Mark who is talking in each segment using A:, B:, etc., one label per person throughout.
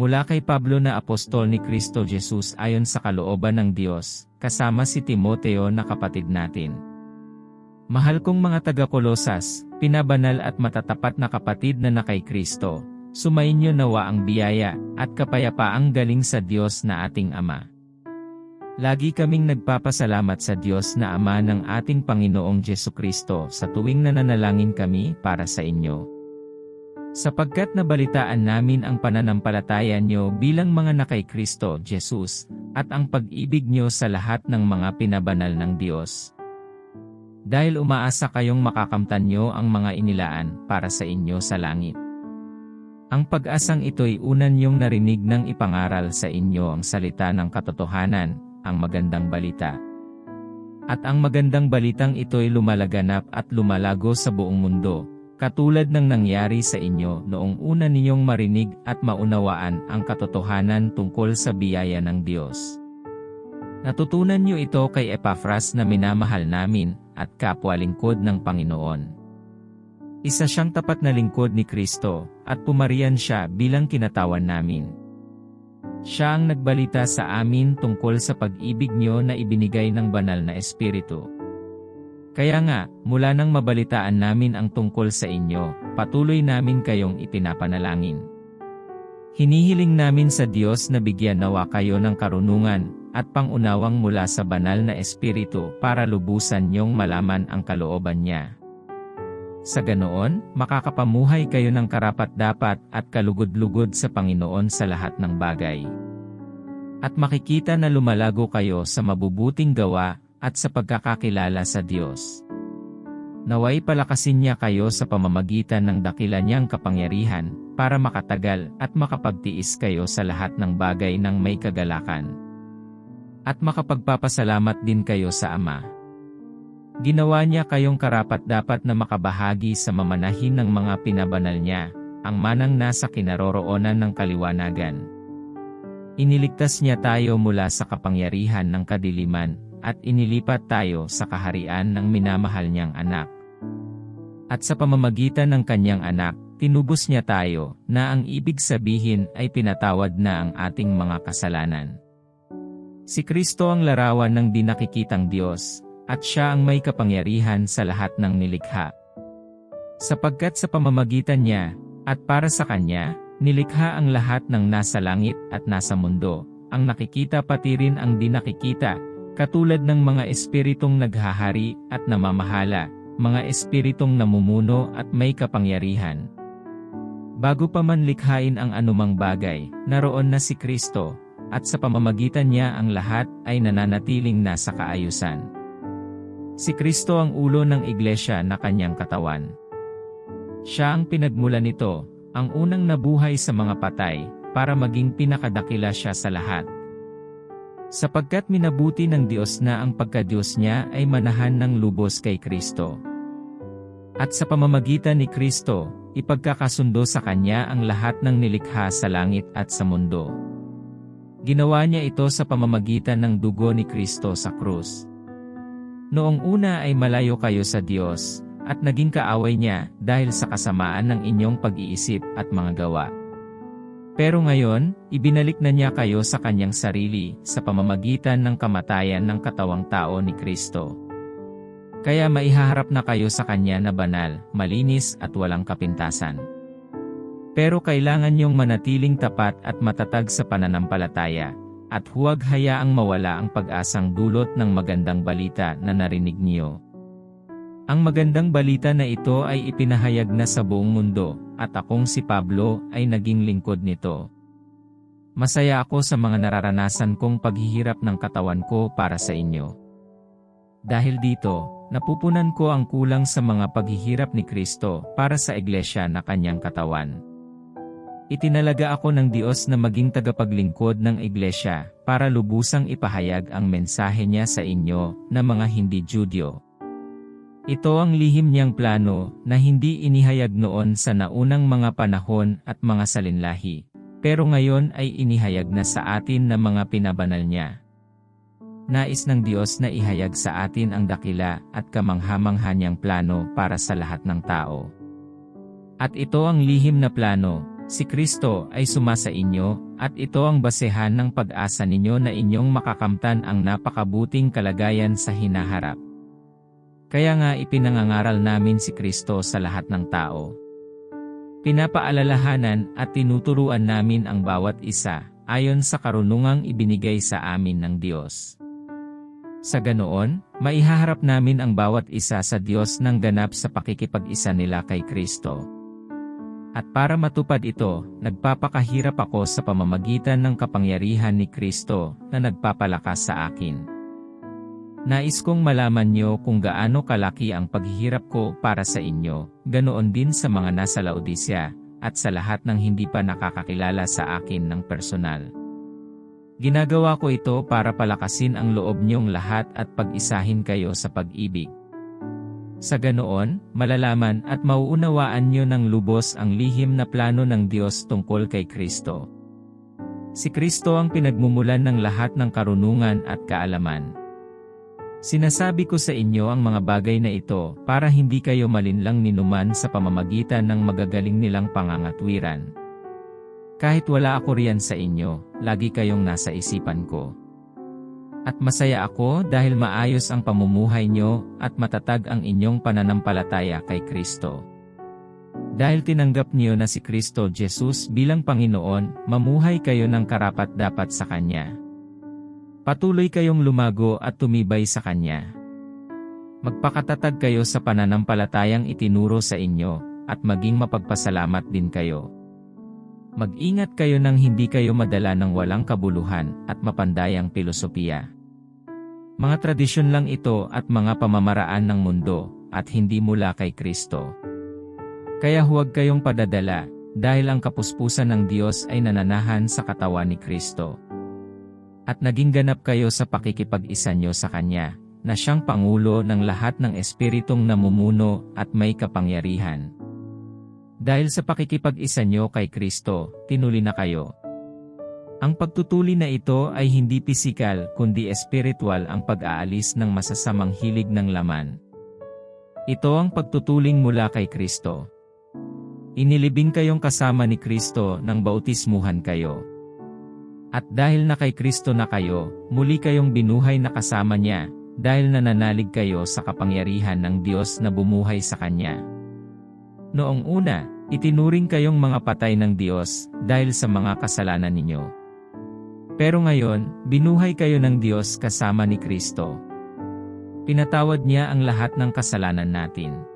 A: Mula kay Pablo na apostol ni Kristo Jesus ayon sa kalooban ng Diyos, kasama si Timoteo na kapatid natin. Mahal kong mga taga-Kolosas, pinabanal at matatapat na kapatid na nakay Kristo, sumainyo nawa ang biyaya at kapayapaang galing sa Diyos na ating Ama. Lagi kaming nagpapasalamat sa Diyos na Ama ng ating Panginoong Jesu Kristo sa tuwing nananalangin kami para sa inyo. Sapagkat nabalitaan namin ang pananampalataya nyo bilang mga nakay Kristo, Jesus, at ang pag-ibig nyo sa lahat ng mga pinabanal ng Diyos. Dahil umaasa kayong makakamtan nyo ang mga inilaan para sa inyo sa langit. Ang pag-asang ito'y unan yung narinig ng ipangaral sa inyo ang salita ng katotohanan, ang magandang balita. At ang magandang balitang ito'y lumalaganap at lumalago sa buong mundo, Katulad ng nangyari sa inyo noong una ninyong marinig at maunawaan ang katotohanan tungkol sa biyaya ng Diyos. Natutunan niyo ito kay Epaphras na minamahal namin at kapwa lingkod ng Panginoon. Isa siyang tapat na lingkod ni Kristo at pumarian siya bilang kinatawan namin. Siya ang nagbalita sa amin tungkol sa pag-ibig niyo na ibinigay ng banal na Espiritu. Kaya nga, mula nang mabalitaan namin ang tungkol sa inyo, patuloy namin kayong ipinapanalangin. Hinihiling namin sa Diyos na bigyan nawa kayo ng karunungan at pangunawang mula sa banal na espiritu para lubusan niyong malaman ang kalooban niya. Sa ganoon, makakapamuhay kayo ng karapat-dapat at kalugod-lugod sa Panginoon sa lahat ng bagay. At makikita na lumalago kayo sa mabubuting gawa at sa pagkakakilala sa Diyos. Naway palakasin niya kayo sa pamamagitan ng dakila niyang kapangyarihan, para makatagal at makapagtiis kayo sa lahat ng bagay ng may kagalakan. At makapagpapasalamat din kayo sa Ama. Ginawa niya kayong karapat-dapat na makabahagi sa mamanahin ng mga pinabanal niya, ang manang nasa kinaroroonan ng kaliwanagan. Iniligtas niya tayo mula sa kapangyarihan ng kadiliman, at inilipat tayo sa kaharian ng minamahal niyang anak. At sa pamamagitan ng kanyang anak, tinubos niya tayo na ang ibig sabihin ay pinatawad na ang ating mga kasalanan. Si Kristo ang larawan ng dinakikitang Diyos, at siya ang may kapangyarihan sa lahat ng nilikha. Sapagkat sa pamamagitan niya, at para sa Kanya, nilikha ang lahat ng nasa langit at nasa mundo, ang nakikita pati rin ang dinakikita, Katulad ng mga espiritong naghahari at namamahala, mga espiritong namumuno at may kapangyarihan. Bago pa man likhain ang anumang bagay, naroon na si Kristo, at sa pamamagitan niya ang lahat ay nananatiling nasa kaayusan. Si Kristo ang ulo ng iglesia na kanyang katawan. Siya ang pinagmula nito, ang unang nabuhay sa mga patay, para maging pinakadakila siya sa lahat. Sapagkat minabuti ng Diyos na ang pagka-Diyos niya ay manahan ng lubos kay Kristo. At sa pamamagitan ni Kristo, ipagkakasundo sa Kanya ang lahat ng nilikha sa langit at sa mundo. Ginawa niya ito sa pamamagitan ng dugo ni Kristo sa krus. Noong una ay malayo kayo sa Diyos, at naging kaaway niya dahil sa kasamaan ng inyong pag-iisip at mga gawa. Pero ngayon, ibinalik na niya kayo sa kanyang sarili sa pamamagitan ng kamatayan ng katawang tao ni Kristo. Kaya maihaharap na kayo sa kanya na banal, malinis at walang kapintasan. Pero kailangan niyong manatiling tapat at matatag sa pananampalataya, at huwag hayaang mawala ang pag-asang dulot ng magandang balita na narinig niyo. Ang magandang balita na ito ay ipinahayag na sa buong mundo, at akong si Pablo ay naging lingkod nito. Masaya ako sa mga nararanasan kong paghihirap ng katawan ko para sa inyo. Dahil dito, napupunan ko ang kulang sa mga paghihirap ni Kristo para sa iglesia na kanyang katawan. Itinalaga ako ng Diyos na maging tagapaglingkod ng iglesia para lubusang ipahayag ang mensahe niya sa inyo na mga hindi Judyo ito ang lihim niyang plano na hindi inihayag noon sa naunang mga panahon at mga salinlahi, pero ngayon ay inihayag na sa atin na mga pinabanal niya. Nais ng Diyos na ihayag sa atin ang dakila at kamanghamangha niyang plano para sa lahat ng tao. At ito ang lihim na plano, Si Kristo ay sumasa inyo, at ito ang basehan ng pag-asa ninyo na inyong makakamtan ang napakabuting kalagayan sa hinaharap. Kaya nga ipinangangaral namin si Kristo sa lahat ng tao. Pinapaalalahanan at tinuturuan namin ang bawat isa, ayon sa karunungang ibinigay sa amin ng Diyos. Sa ganoon, maihaharap namin ang bawat isa sa Diyos ng ganap sa pakikipag-isa nila kay Kristo. At para matupad ito, nagpapakahirap ako sa pamamagitan ng kapangyarihan ni Kristo na nagpapalakas sa akin. Nais kong malaman niyo kung gaano kalaki ang paghihirap ko para sa inyo, ganoon din sa mga nasa Laodicea, at sa lahat ng hindi pa nakakakilala sa akin ng personal. Ginagawa ko ito para palakasin ang loob niyong lahat at pag-isahin kayo sa pag-ibig. Sa ganoon, malalaman at mauunawaan niyo ng lubos ang lihim na plano ng Diyos tungkol kay Kristo. Si Kristo ang pinagmumulan ng lahat ng karunungan at kaalaman. Sinasabi ko sa inyo ang mga bagay na ito para hindi kayo malinlang ninuman sa pamamagitan ng magagaling nilang pangangatwiran. Kahit wala ako riyan sa inyo, lagi kayong nasa isipan ko. At masaya ako dahil maayos ang pamumuhay nyo at matatag ang inyong pananampalataya kay Kristo. Dahil tinanggap niyo na si Kristo Jesus bilang Panginoon, mamuhay kayo ng karapat-dapat sa Kanya. Patuloy kayong lumago at tumibay sa Kanya. Magpakatatag kayo sa pananampalatayang itinuro sa inyo, at maging mapagpasalamat din kayo. Mag-ingat kayo nang hindi kayo madala ng walang kabuluhan at mapandayang pilosopiya. Mga tradisyon lang ito at mga pamamaraan ng mundo, at hindi mula kay Kristo. Kaya huwag kayong padadala, dahil ang kapuspusan ng Diyos ay nananahan sa katawan ni Kristo. At naging ganap kayo sa pakikipag-isa nyo sa Kanya, na siyang Pangulo ng lahat ng Espiritong namumuno at may kapangyarihan. Dahil sa pakikipag-isa nyo kay Kristo, tinuli na kayo. Ang pagtutuli na ito ay hindi pisikal kundi espiritual ang pag-aalis ng masasamang hilig ng laman. Ito ang pagtutuling mula kay Kristo. Inilibing kayong kasama ni Kristo nang bautismuhan kayo. At dahil na kay Kristo na kayo, muli kayong binuhay na kasama niya, dahil nananalig kayo sa kapangyarihan ng Diyos na bumuhay sa Kanya. Noong una, itinuring kayong mga patay ng Diyos dahil sa mga kasalanan ninyo. Pero ngayon, binuhay kayo ng Diyos kasama ni Kristo. Pinatawad niya ang lahat ng kasalanan natin.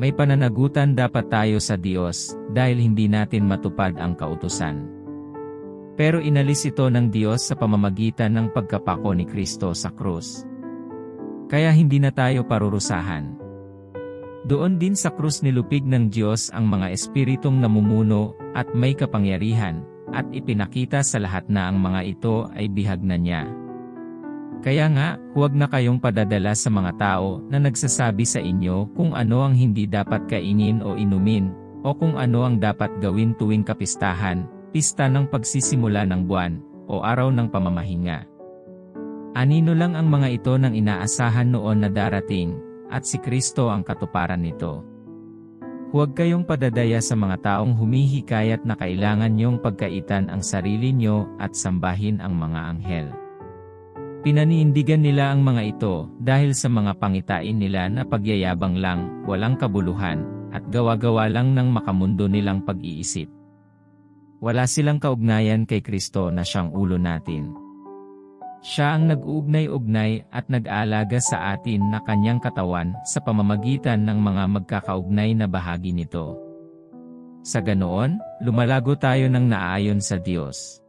A: May pananagutan dapat tayo sa Diyos dahil hindi natin matupad ang kautusan. Pero inalis ito ng Diyos sa pamamagitan ng pagkapako ni Kristo sa krus. Kaya hindi na tayo parurusahan. Doon din sa krus nilupig ng Diyos ang mga espiritong namumuno at may kapangyarihan, at ipinakita sa lahat na ang mga ito ay bihag na niya. Kaya nga, huwag na kayong padadala sa mga tao na nagsasabi sa inyo kung ano ang hindi dapat kainin o inumin, o kung ano ang dapat gawin tuwing kapistahan, pista ng pagsisimula ng buwan, o araw ng pamamahinga. Anino lang ang mga ito ng inaasahan noon na darating, at si Kristo ang katuparan nito. Huwag kayong padadaya sa mga taong humihikayat na kailangan niyong pagkaitan ang sarili niyo at sambahin ang mga anghel. Pinaniindigan nila ang mga ito dahil sa mga pangitain nila na pagyayabang lang, walang kabuluhan, at gawa-gawa lang ng makamundo nilang pag-iisip. Wala silang kaugnayan kay Kristo na siyang ulo natin. Siya ang nag-uugnay-ugnay at nag-aalaga sa atin na kanyang katawan sa pamamagitan ng mga magkakaugnay na bahagi nito. Sa ganoon, lumalago tayo ng naayon sa Diyos.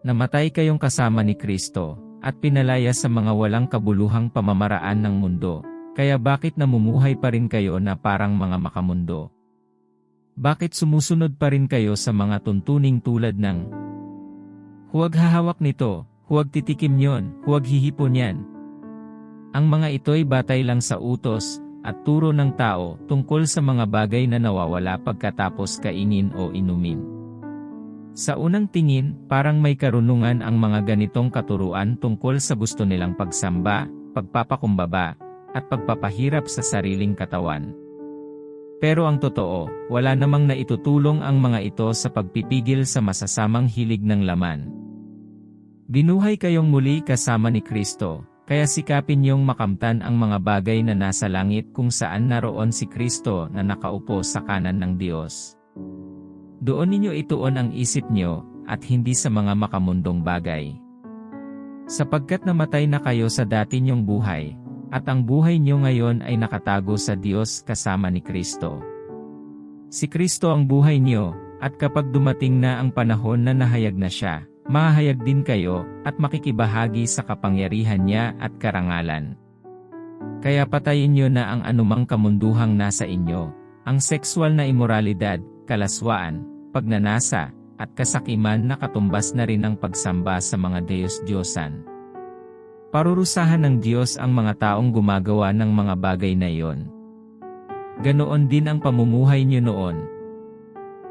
A: Namatay kayong kasama ni Kristo, at pinalaya sa mga walang kabuluhang pamamaraan ng mundo, kaya bakit namumuhay pa rin kayo na parang mga makamundo? Bakit sumusunod pa rin kayo sa mga tuntuning tulad ng Huwag hahawak nito, Huwag titikim yon, huwag hihipon yan. Ang mga ito'y batay lang sa utos, at turo ng tao tungkol sa mga bagay na nawawala pagkatapos kainin o inumin. Sa unang tingin, parang may karunungan ang mga ganitong katuruan tungkol sa gusto nilang pagsamba, pagpapakumbaba, at pagpapahirap sa sariling katawan. Pero ang totoo, wala namang naitutulong ang mga ito sa pagpipigil sa masasamang hilig ng laman. Binuhay kayong muli kasama ni Kristo, kaya sikapin niyong makamtan ang mga bagay na nasa langit kung saan naroon si Kristo na nakaupo sa kanan ng Diyos. Doon ninyo ituon ang isip niyo, at hindi sa mga makamundong bagay. Sapagkat namatay na kayo sa dati niyong buhay, at ang buhay niyo ngayon ay nakatago sa Diyos kasama ni Kristo. Si Kristo ang buhay niyo, at kapag dumating na ang panahon na nahayag na siya, mahayag din kayo, at makikibahagi sa kapangyarihan niya at karangalan. Kaya patayin niyo na ang anumang kamunduhang nasa inyo, ang sexual na imoralidad, kalaswaan, pagnanasa, at kasakiman na katumbas na rin ng pagsamba sa mga Diyos-Diyosan. Parurusahan ng Diyos ang mga taong gumagawa ng mga bagay na iyon. Ganoon din ang pamumuhay niyo noon.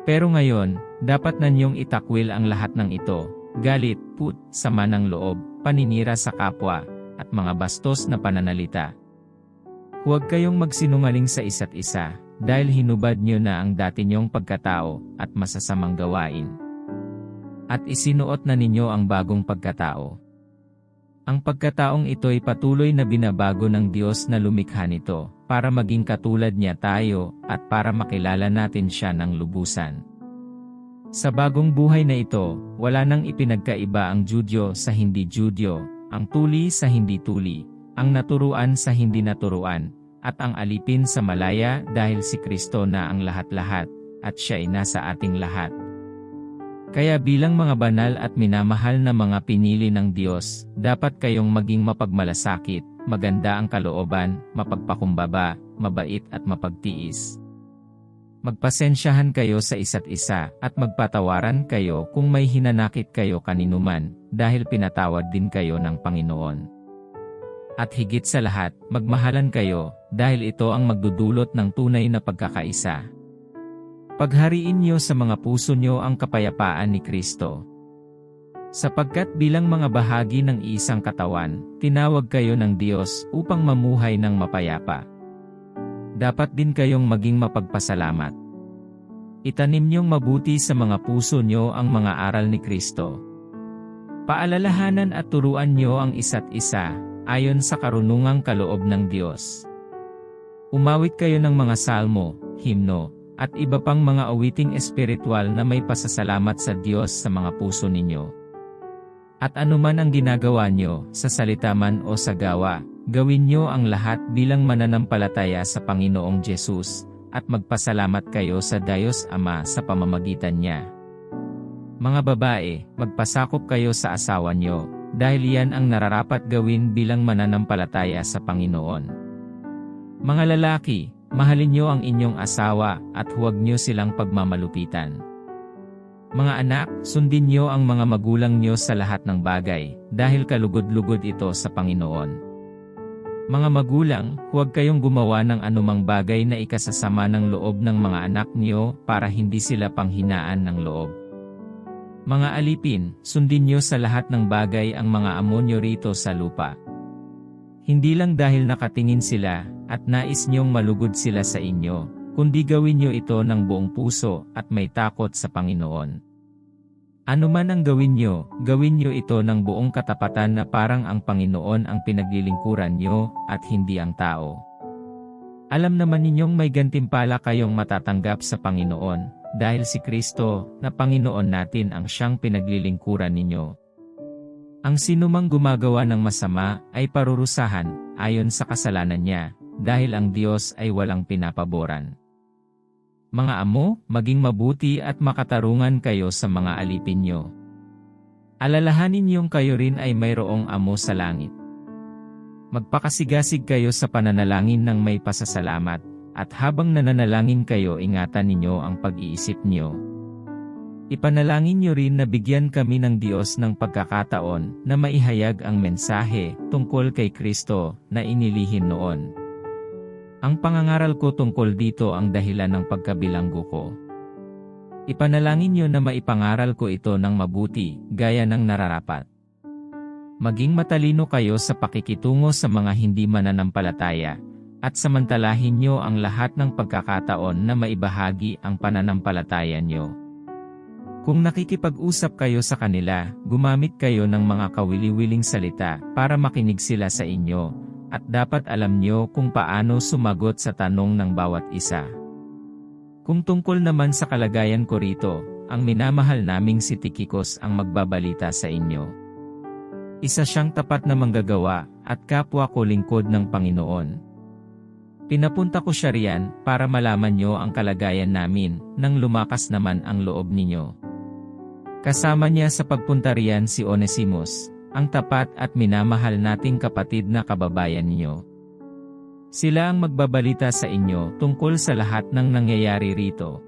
A: Pero ngayon, dapat na niyong itakwil ang lahat ng ito, galit, put, sama ng loob, paninira sa kapwa, at mga bastos na pananalita. Huwag kayong magsinungaling sa isa't isa, dahil hinubad niyo na ang dati niyong pagkatao at masasamang gawain. At isinuot na ninyo ang bagong pagkatao. Ang pagkataong ito'y patuloy na binabago ng Diyos na lumikha nito, para maging katulad niya tayo, at para makilala natin siya ng lubusan. Sa bagong buhay na ito, wala nang ipinagkaiba ang Judyo sa hindi Judyo, ang tuli sa hindi tuli, ang naturuan sa hindi naturuan, at ang alipin sa malaya dahil si Kristo na ang lahat-lahat, at siya ay nasa ating lahat. Kaya bilang mga banal at minamahal na mga pinili ng Diyos, dapat kayong maging mapagmalasakit, maganda ang kalooban, mapagpakumbaba, mabait at mapagtiis. Magpasensyahan kayo sa isa't isa, at magpatawaran kayo kung may hinanakit kayo kaninuman, dahil pinatawad din kayo ng Panginoon. At higit sa lahat, magmahalan kayo, dahil ito ang magdudulot ng tunay na pagkakaisa. Paghariin niyo sa mga puso niyo ang kapayapaan ni Kristo. Sapagkat bilang mga bahagi ng isang katawan, tinawag kayo ng Diyos upang mamuhay ng mapayapa. Dapat din kayong maging mapagpasalamat. Itanim niyong mabuti sa mga puso niyo ang mga aral ni Kristo. Paalalahanan at turuan niyo ang isa't isa, ayon sa karunungang kaloob ng Diyos. Umawit kayo ng mga salmo, himno, at iba pang mga awiting espiritual na may pasasalamat sa Diyos sa mga puso ninyo. At anuman ang ginagawa nyo, sa salita man o sa gawa, gawin nyo ang lahat bilang mananampalataya sa Panginoong Yesus, at magpasalamat kayo sa Diyos Ama sa pamamagitan niya. Mga babae, magpasakop kayo sa asawa nyo, dahil yan ang nararapat gawin bilang mananampalataya sa Panginoon. Mga lalaki, mahalin nyo ang inyong asawa at huwag nyo silang pagmamalupitan. Mga anak, sundin nyo ang mga magulang nyo sa lahat ng bagay, dahil kalugod-lugod ito sa Panginoon. Mga magulang, huwag kayong gumawa ng anumang bagay na ikasasama ng loob ng mga anak niyo para hindi sila panghinaan ng loob. Mga alipin, sundin niyo sa lahat ng bagay ang mga amo nyo rito sa lupa. Hindi lang dahil nakatingin sila, at nais niyong malugod sila sa inyo, kundi gawin niyo ito ng buong puso at may takot sa Panginoon. Ano man ang gawin niyo, gawin niyo ito ng buong katapatan na parang ang Panginoon ang pinaglilingkuran niyo at hindi ang tao. Alam naman ninyong may gantimpala kayong matatanggap sa Panginoon, dahil si Kristo, na Panginoon natin ang siyang pinaglilingkuran ninyo. Ang sinumang gumagawa ng masama ay parurusahan, ayon sa kasalanan niya, dahil ang Diyos ay walang pinapaboran. Mga amo, maging mabuti at makatarungan kayo sa mga alipin nyo. Alalahanin niyong kayo rin ay mayroong amo sa langit. Magpakasigasig kayo sa pananalangin ng may pasasalamat, at habang nananalangin kayo ingatan ninyo ang pag-iisip niyo. Ipanalangin niyo rin na bigyan kami ng Diyos ng pagkakataon na maihayag ang mensahe tungkol kay Kristo na inilihim noon. Ang pangangaral ko tungkol dito ang dahilan ng pagkabilanggo ko. Ipanalangin niyo na maipangaral ko ito ng mabuti, gaya ng nararapat. Maging matalino kayo sa pakikitungo sa mga hindi mananampalataya, at samantalahin nyo ang lahat ng pagkakataon na maibahagi ang pananampalataya nyo. Kung nakikipag-usap kayo sa kanila, gumamit kayo ng mga kawili-wiling salita para makinig sila sa inyo, at dapat alam nyo kung paano sumagot sa tanong ng bawat isa. Kung tungkol naman sa kalagayan ko rito, ang minamahal naming si Tikikos ang magbabalita sa inyo. Isa siyang tapat na manggagawa, at kapwa ko lingkod ng Panginoon. Pinapunta ko siya riyan para malaman nyo ang kalagayan namin nang lumakas naman ang loob ninyo. Kasama niya sa pagpunta riyan si Onesimus, ang tapat at minamahal nating kapatid na kababayan niyo. Sila ang magbabalita sa inyo tungkol sa lahat ng nangyayari rito.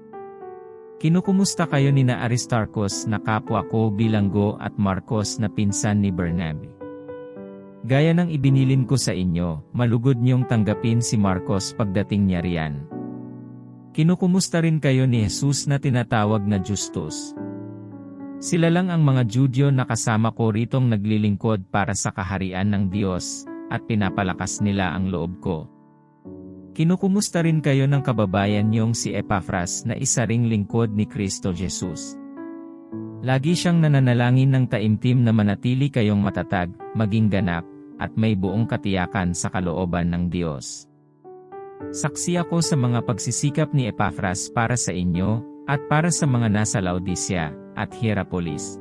A: Kinukumusta kayo ni na Aristarchus na kapwa ko bilanggo at Marcos na pinsan ni Bernabe. Gaya ng ibinilin ko sa inyo, malugod niyong tanggapin si Marcos pagdating niya riyan. Kinukumusta rin kayo ni Jesus na tinatawag na Justus. Sila lang ang mga Judyo na kasama ko ritong naglilingkod para sa kaharian ng Diyos, at pinapalakas nila ang loob ko. Kinukumusta rin kayo ng kababayan niyong si Epaphras na isa ring lingkod ni Kristo Jesus. Lagi siyang nananalangin ng taimtim na manatili kayong matatag, maging ganap, at may buong katiyakan sa kalooban ng Diyos. Saksi ako sa mga pagsisikap ni Epaphras para sa inyo, at para sa mga nasa Laodicea, at Hierapolis.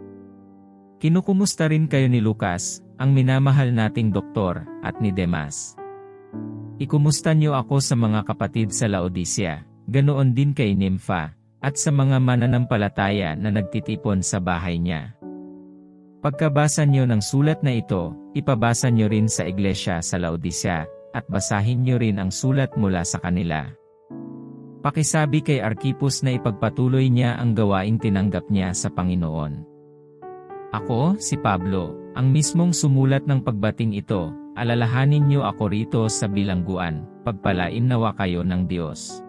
A: Kinukumusta rin kayo ni Lucas, ang minamahal nating doktor, at ni Demas. Ikumusta niyo ako sa mga kapatid sa Laodicea, ganoon din kay Nympha, at sa mga mananampalataya na nagtitipon sa bahay niya. Pagkabasa niyo ng sulat na ito, ipabasa niyo rin sa iglesia sa Laodicea, at basahin niyo rin ang sulat mula sa kanila. Pakisabi kay Archipus na ipagpatuloy niya ang gawaing tinanggap niya sa Panginoon. Ako, si Pablo, ang mismong sumulat ng pagbating ito, alalahanin niyo ako rito sa bilangguan, pagpalain nawa kayo ng Diyos.